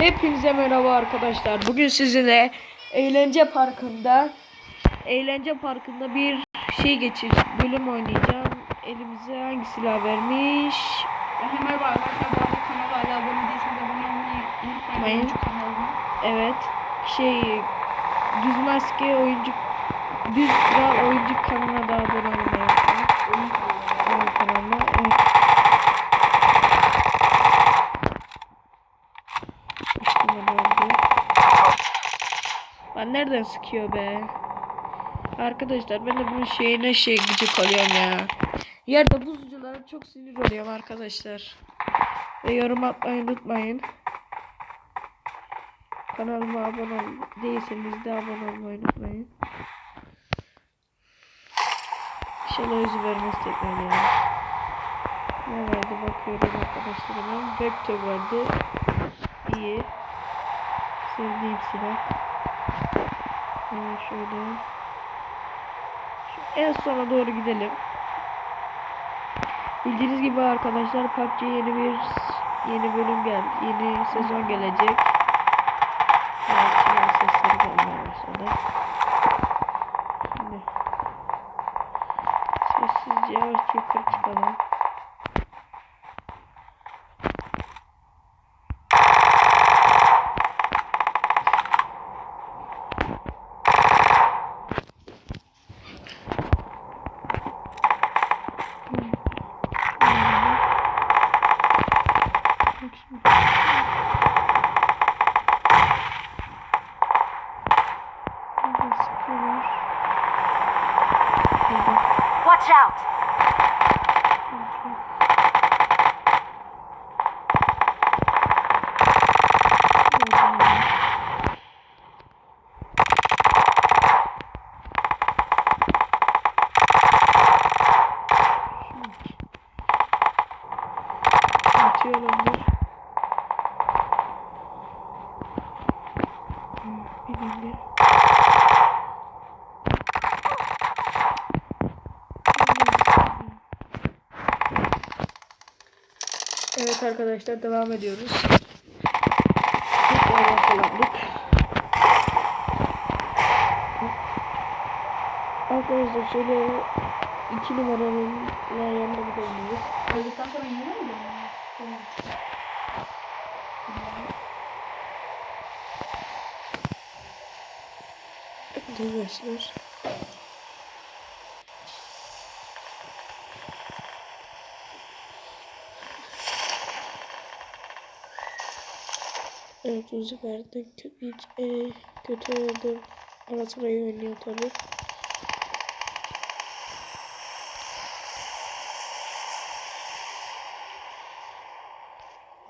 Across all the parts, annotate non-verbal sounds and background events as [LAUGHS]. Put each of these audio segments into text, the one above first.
Hepinize merhaba arkadaşlar. Bugün sizinle eğlence parkında eğlence parkında bir şey geçir bölüm oynayacağım. Elimize hangi silah vermiş? Merhaba arkadaşlar kanala hala abone değilseniz abone olmayı unutmayın. Unutmayın. Oyuncu kanalıma. Evet. Şey düz maske oyuncu düz kral oyuncu kanalına da abone olmayı unutmayın. Oyun kanalıma. Oyun kanalına. Evet. Doldu. Lan nereden sıkıyor be? Arkadaşlar ben de bunun şeyine şey gıcık oluyorum ya. Yerde buzculara çok sinir oluyorum arkadaşlar. Ve yorum atmayı unutmayın. Kanalıma abone ol değilseniz de abone olmayı unutmayın. İnşallah özü vermez tekrar ya. Ne verdi bakıyorum arkadaşlar hemen. Vektör verdi. İyi. Sevdiğim silah. Evet şöyle. Şu en sona doğru gidelim. Bildiğiniz gibi arkadaşlar PUBG yeni bir yeni bölüm geldi. Yeni sezon gelecek. Watch out! Evet arkadaşlar devam ediyoruz. Arkadaşlar şöyle iki numaranın yanına gidebiliriz. Öldükten sonra dönüyor? Tamam. Arkadaşlar. Evet bu sefer de hiç e, kötü sıra iyi oynuyor tabi.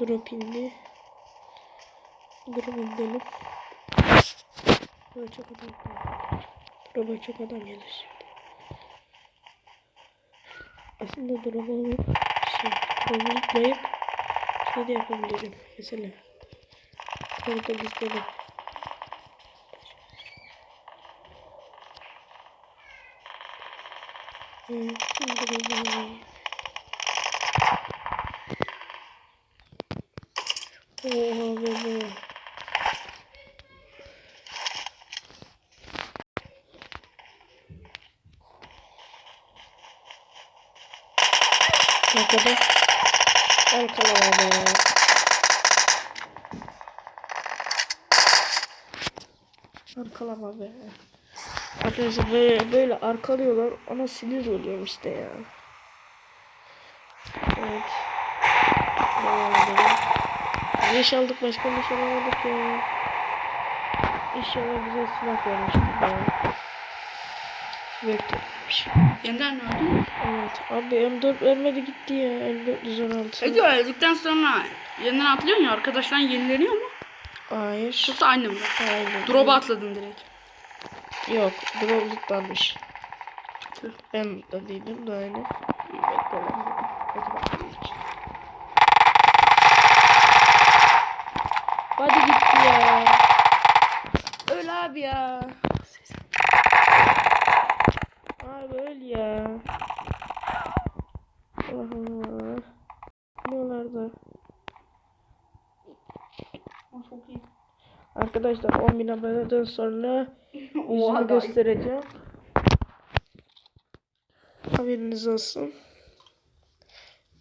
Drop indi. Drop indelim. Burada çok adam var. Drop'a çok adam gelir. Aslında drop'a alıp şey, yüklayıp şey de yapabilirim. Mesela drop'u alayım. Oha bebe. Ne kadar? Arkalama Arkalama be. Arkadaşlar böyle, böyle arkalıyorlar. Ona sinir oluyorum işte ya. Evet. Devam edelim. Aldık başka bir şey alamadık ya. İnşallah güzel silah vermiştir ya. Vektörmüş. Yeniden mi öldün? Evet. Abi M4 vermedi gitti ya. M416. Peki öldükten sonra yeniden atlıyorsun ya arkadaşlar yenileniyor mu? Hayır. Yoksa aynı mı? Hayır. Drop'a atladın direkt. Yok. Drop lootlanmış. Ben değilim de aynı. Hadi gitti ya. Öl abi ya. Abi öl ya. Allah Allah. Ne olardı? Ama çok Arkadaşlar 10.000 aboneden sonra [LAUGHS] yüzümü göstereceğim. Haberiniz olsun.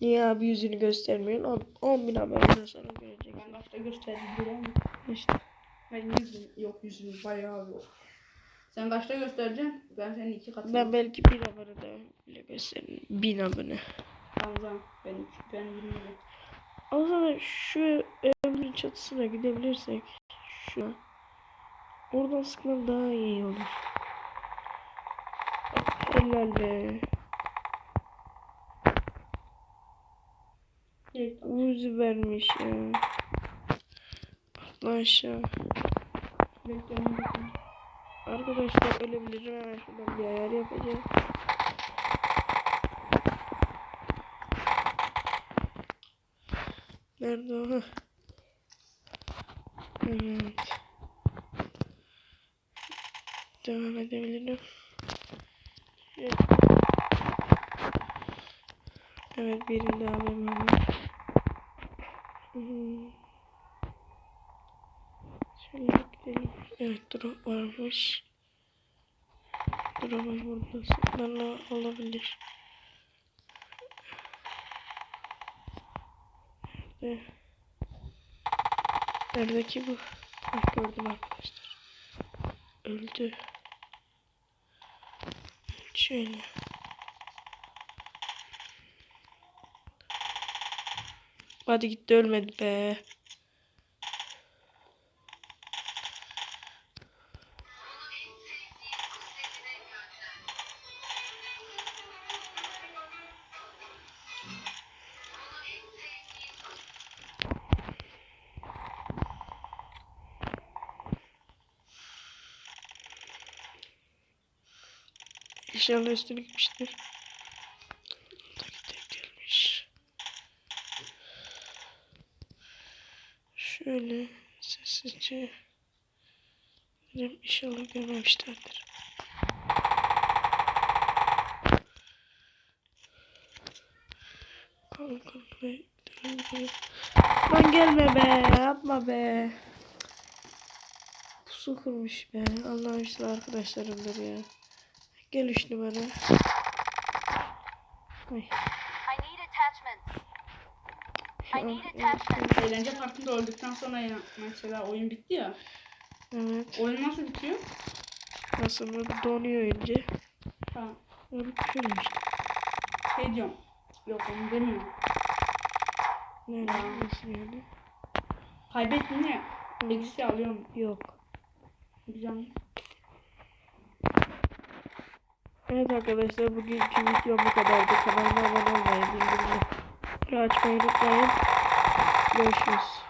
Niye abi yüzünü göstermiyorsun? 10.000 aboneden sonra görecek. Ben kaçta gösterdim musun? İşte. Ben yüzüm yok yüzüm bayağı yok. Sen kaçta göstereceksin? Ben senin iki katını. Ben belki 1000 abonede bile gösteririm. 1000 abone. Tamam tamam. Ben, ben bilmiyorum. O zaman şu evin çatısına gidebilirsek şu oradan sıkmam daha iyi olur. Helal be. Uzi vermiş ya. Atla aşağı. Arkadaşlar ölebilirim hemen şuradan bir ayar yapacağım. Nerede o? Evet. Devam edebilirim. Evet. Evet birinde AVM var. Hmm. Şöyle gidelim. Evet drop varmış. Drop'un burada sıklarla olabilir. Nerede? Nerede ki bu? Bak gördüm arkadaşlar. Öldü. Şöyle. Hadi gitti ölmedi be. İnşallah üstüne gitmiştir. Tek gelmiş. Şöyle sessizce. İnşallah görmemişlerdir. Kalk kalk be. Gidelim gidelim. Lan gelme be. Yapma be. Pusu kurmuş be. Allah'ım işte arkadaşlarımdır ya. Gel üç numara. Ay. Eğlence parkında öldükten sonra ya, mesela oyun bitti ya. Evet. Oyun nasıl bitiyor? Aslında donuyor önce. Tamam. Öyle bitiyor işte. Şey diyorum. Yok onu demiyorum. Ne nasıl yani? Kaybettin ya. Eksi alıyorum. Yok. Güzel. Evet arkadaşlar bugünkü videom bu kadardı. Kanalıma abone olmayı, bildirimleri açmayı unutmayın. Görüşürüz.